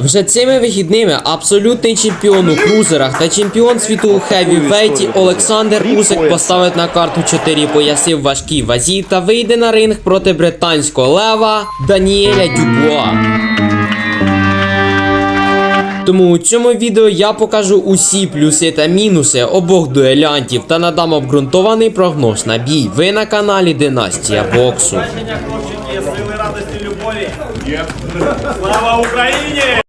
Вже цими вихідними абсолютний чемпіон у крузерах та чемпіон світу у хевівейті Олександр Усик поставить на карту 4 пояси в важкій вазі та вийде на ринг проти британського лева Даніеля Дюбуа. Тому у цьому відео я покажу усі плюси та мінуси обох дуелянтів та надам обґрунтований прогноз на бій. Ви на каналі Династія Боксу. Є сили, радості, любові. Слава Україні!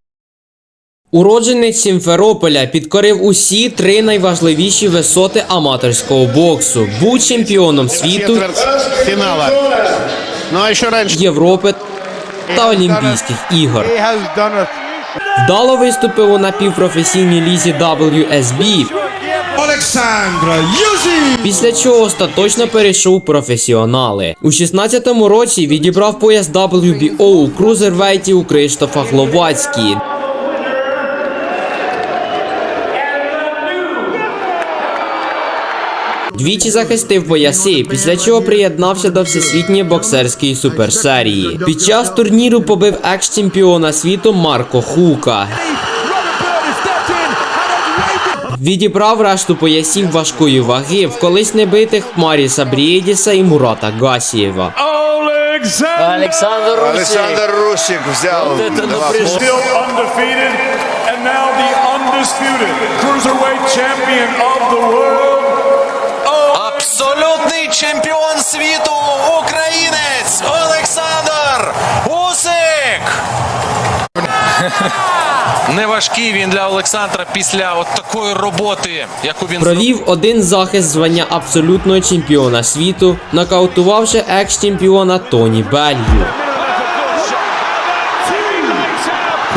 Уродженець Сімферополя підкорив усі три найважливіші висоти аматорського боксу. Був чемпіоном світу, четвертьфинала. Ну а Європи та Олімпійських ігор. Вдало виступив у напівпрофесійній лізі WSB, Олександра Юзі! після чого остаточно перейшов у професіонали. У 16-му році відібрав пояс WBO у крузервейті у Криштофа Гловацькі. Двічі захистив пояси, після чого приєднався до всесвітньої боксерської суперсерії. Під час турніру побив екс-чемпіона світу Марко Хука. Відібрав решту поясів важкої ваги в колись небитих Маріса Брієдіса і Мурата Гасієва. And now the undisputed cruiserweight champion of the world. Абсолютний чемпіон світу, українець Олександр Усик! Неважкий він для Олександра після от такої роботи, яку він Провів один захист звання абсолютного чемпіона світу, нокаутувавши екс-чемпіона Тоні Белью.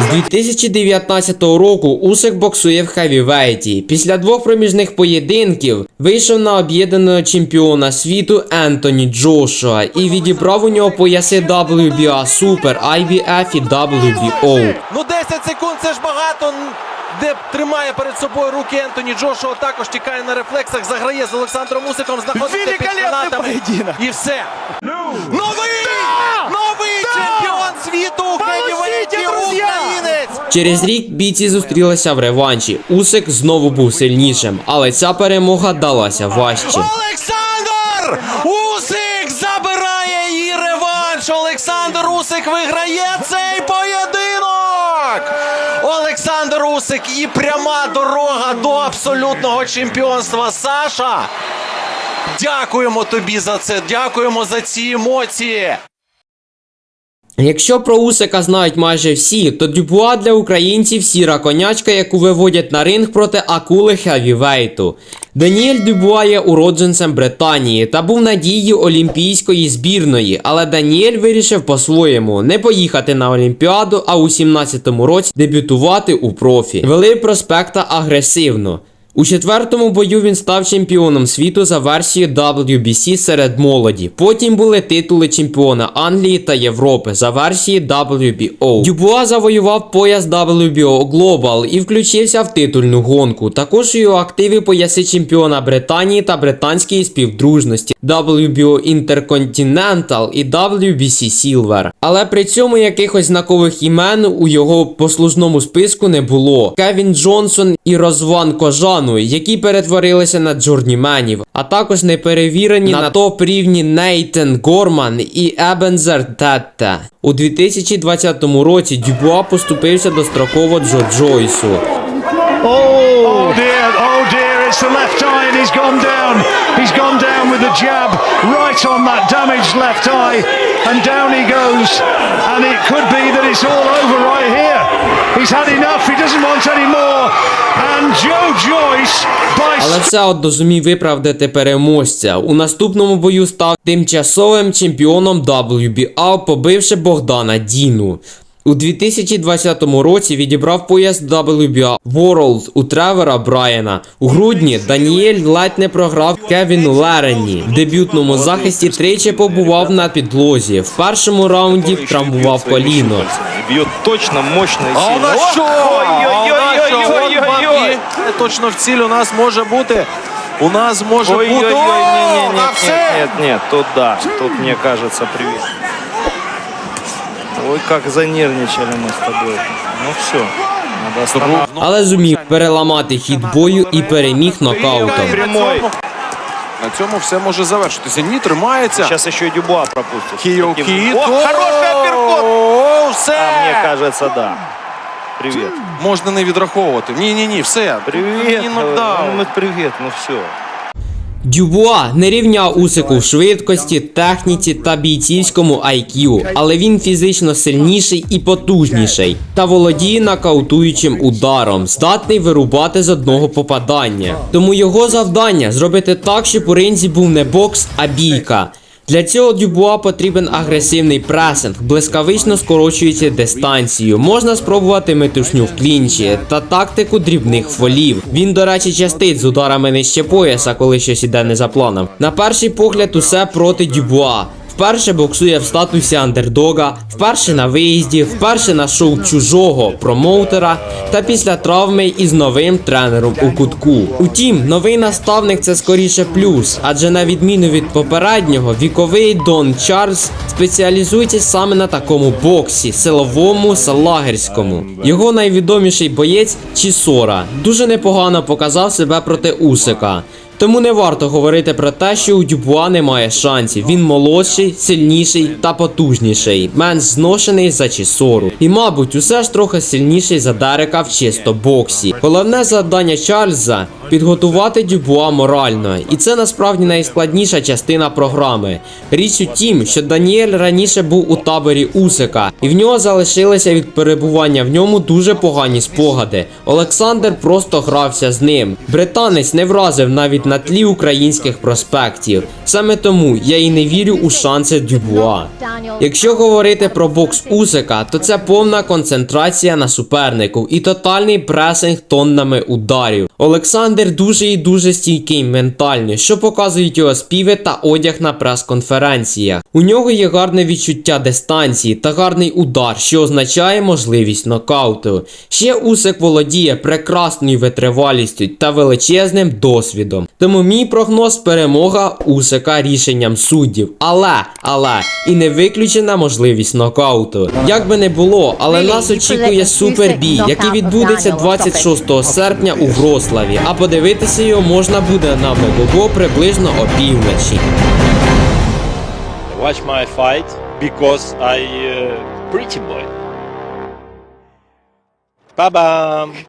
З 2019 року Усик боксує в хевівейті. Після двох проміжних поєдинків вийшов на об'єднаного чемпіона світу Ентоні Джошуа і відібрав у нього пояси WBA Super, IBF і WBO. Ну 10 секунд це ж багато. Де тримає перед собою руки Ентоні Джошуа, також тікає на рефлексах, заграє з Олександром Усиком, знаходиться під канатами. І все. Новий! Через рік бійці зустрілися в реванші. Усик знову був сильнішим, але ця перемога далася важче. Олександр Усик забирає її реванш. Олександр Усик виграє цей поєдинок. Олександр Усик і пряма дорога до абсолютного чемпіонства. Саша. Дякуємо тобі за це. Дякуємо за ці емоції. Якщо про Усика знають майже всі, то Дюбуа для українців сіра конячка, яку виводять на ринг проти акули хевівейту. Даніель Дюбуа є уродженцем Британії та був надією олімпійської збірної, але Даніель вирішив по-своєму не поїхати на Олімпіаду, а у 17-му році дебютувати у профі. Вели проспекта агресивно. У четвертому бою він став чемпіоном світу за версією WBC серед молоді. Потім були титули чемпіона Англії та Європи за версією WBO. Дюбуа завоював пояс WBO Global і включився в титульну гонку. Також у його активі пояси чемпіона Британії та британської співдружності WBO Intercontinental і WBC Silver. Але при цьому якихось знакових імен у його послужному списку не було. Кевін Джонсон і Розван Кожану, які перетворилися на джурніманів, а також неперевірені на топ рівні Нейтен Горман і Ебензер Тетте. У 2020 році Дюбуа поступився достроково Джо Джойсу. Oh dear, oh dear, it's the left eye and he's gone down. He's gone down with the jab right on that damaged left eye and down he goes. And it could be that it's all over right here. He's had enough, he doesn't want any more. And Joe Joyce by Але все одно зумів виправдати переможця. У наступному бою став тимчасовим чемпіоном WBA, побивши Богдана Діну. У 2020 році відібрав пояс WBA World у Тревора Брайана. У грудні Даніель ледь не програв Кевіну Лерені. В дебютному захисті тричі побував на підлозі. В першому раунді травмував коліно. Бьет точно, мощно и А у сильно. нас що? Ой-ой-ой-ой-ой-ой-ой. А у нас що? От бабки. Точно в ціль у нас може бути. У нас може бути. Ой-ой-ой, О, нет, а нет, все. нет, нет, нет, тут да, тут мне кажется привет. Ой, как занервничали мы с тобой. Ну все, але зумів переламати хід бою і переміг нокаутом. Прямой. На цьому все може завершитися. Ні, тримається. Сейчас еще и Дюбуа пропустит. Кіо Кіт. О, хороший апперкот! О, все! А мне кажется, да. Привет. Можна не відраховувати. Ні, ні, ні, все. Привет. Ні, Ну, нокдаун. ну, привет, ну все. Дюбуа не рівняв Усику в швидкості, техніці та бійцівському IQ, але він фізично сильніший і потужніший та володіє нокаутуючим ударом, здатний вирубати з одного попадання. Тому його завдання зробити так, щоб у ринзі був не бокс, а бійка. Для цього Дюбуа потрібен агресивний пресинг, блискавично скорочуючи дистанцію. Можна спробувати метушню в клінчі та тактику дрібних фолів. Він, до речі, частить з ударами нижче пояса, коли щось іде не за планом. На перший погляд, усе проти Дюбуа. Вперше боксує в статусі андердога, вперше на виїзді, вперше на шоу чужого промоутера та після травми із новим тренером у кутку. Утім, новий наставник це скоріше плюс, адже на відміну від попереднього, віковий Дон Чарльз спеціалізується саме на такому боксі, силовому салагерському. Його найвідоміший боєць Чісора дуже непогано показав себе проти Усика. Тому не варто говорити про те, що у Дюбуа немає шансів. Він молодший, сильніший та потужніший, менш зношений за Чісору. І, мабуть, усе ж трохи сильніший за Дерека в чисто боксі. Головне завдання Чарльза підготувати Дюбуа морально. І це насправді найскладніша частина програми. Річ у тім, що Даніель раніше був у таборі Усика, і в нього залишилися від перебування в ньому дуже погані спогади. Олександр просто грався з ним. Британець не вразив навіть на тлі українських проспектів. Саме тому я і не вірю у шанси Дюбуа. Якщо говорити про бокс Усика, то це повна концентрація на супернику і тотальний пресинг тоннами ударів. Олександр дуже і дуже стійкий ментально, що показують його співи та одяг на прес-конференціях. У нього є гарне відчуття дистанції та гарний удар, що означає можливість нокауту. Ще Усик володіє прекрасною витривалістю та величезним досвідом. Тому мій прогноз перемога Усика рішенням суддів. Але, але і не виключена можливість нокауту. Як би не було, але нас очікує супербій, який відбудеться 26 серпня у Врославі. А подивитися його можна буде на Мегого приблизно о півночі. Watch my fight because I uh, pretty boy. Ba-bam.